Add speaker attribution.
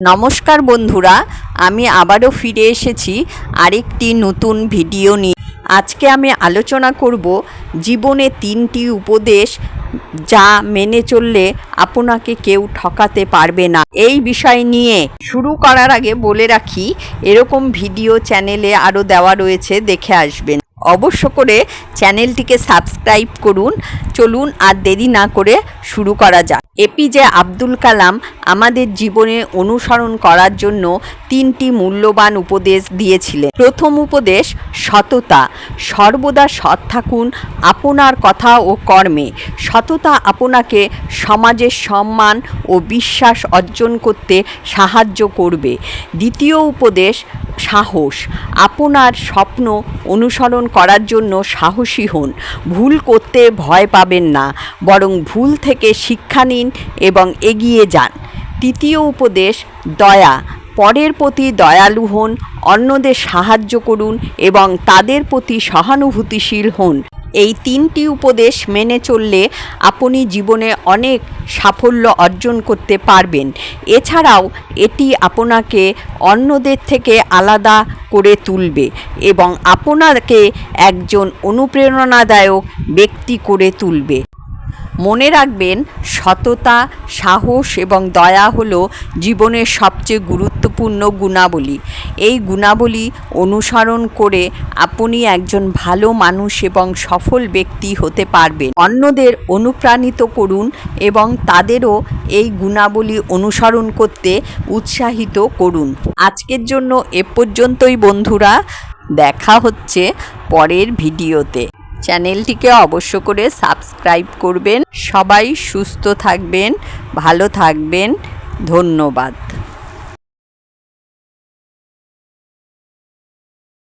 Speaker 1: নমস্কার বন্ধুরা, আমি আবারও ফিরে এসেছি আরেকটি নতুন ভিডিও নিয়ে। আজকে আমি আলোচনা করব জীবনে তিনটি উপদেশ যা মেনে চললে আপনাকে কেউ ঠকাতে পারবে না। এই বিষয় নিয়ে শুরু করার আগে বলে রাখি, এরকম ভিডিও চ্যানেলে আরও দেওয়া রয়েছে, দেখে আসবেন। অবশ্য করে চ্যানেলটিকে সাবস্ক্রাইব করুন। চলুন আর দেরি না করে শুরু করা যাক। এপিজে আব্দুল কালাম আমাদের জীবনে অনুসরণ করার জন্য তিনটি মূল্যবান উপদেশ দিয়েছিলেন। প্রথম উপদেশ, সততা। সর্বদা সৎ থাকুন, আপনার কথা ও কর্মে। সততা আপনাকে সমাজের সম্মান ও বিশ্বাস অর্জন করতে সাহায্য করবে। দ্বিতীয় উপদেশ সাহস। আপনার স্বপ্ন অনুসরণ করার জন্য সাহসী হন। ভুল করতে ভয় পাবেন না। বরং ভুল থেকে শিক্ষা নিন এবং এগিয়ে যান। তৃতীয় উপদেশ, দয়া। পরের প্রতি দয়ালু হন, অন্যদের সাহায্য করুন এবং তাদের প্রতি সহানুভূতিশীল হন। এই তিনটি উপদেশ মেনে চললে আপনি জীবনে অনেক সাফল্য অর্জন করতে পারবেন। এছাড়াও এটি আপনাকে অন্যদের থেকে আলাদা করে তুলবে এবং আপনাকে একজন অনুপ্রেরণাদায়ক ব্যক্তি করে তুলবে। মনে রাখবেন, সততা, সাহস এবং দয়া হলো জীবনের সবচেয়ে গুরুত্বপূর্ণ গুণাবলী। এই গুণাবলী অনুসরণ করে আপনি একজন ভালো মানুষ এবং সফল ব্যক্তি হতে পারবেন। অন্যদের অনুপ্রাণিত করুন এবং তাদেরও এই গুণাবলী অনুসরণ করতে উৎসাহিত করুন। আজকের জন্য এ পর্যন্তই বন্ধুরা, দেখা হচ্ছে পরের ভিডিওতে। চ্যানেলটিকে অবশ্য করে সাবস্ক্রাইব করবেন। সবাই সুস্থ থাকবেন ভালো থাকবেন। ধন্যবাদ।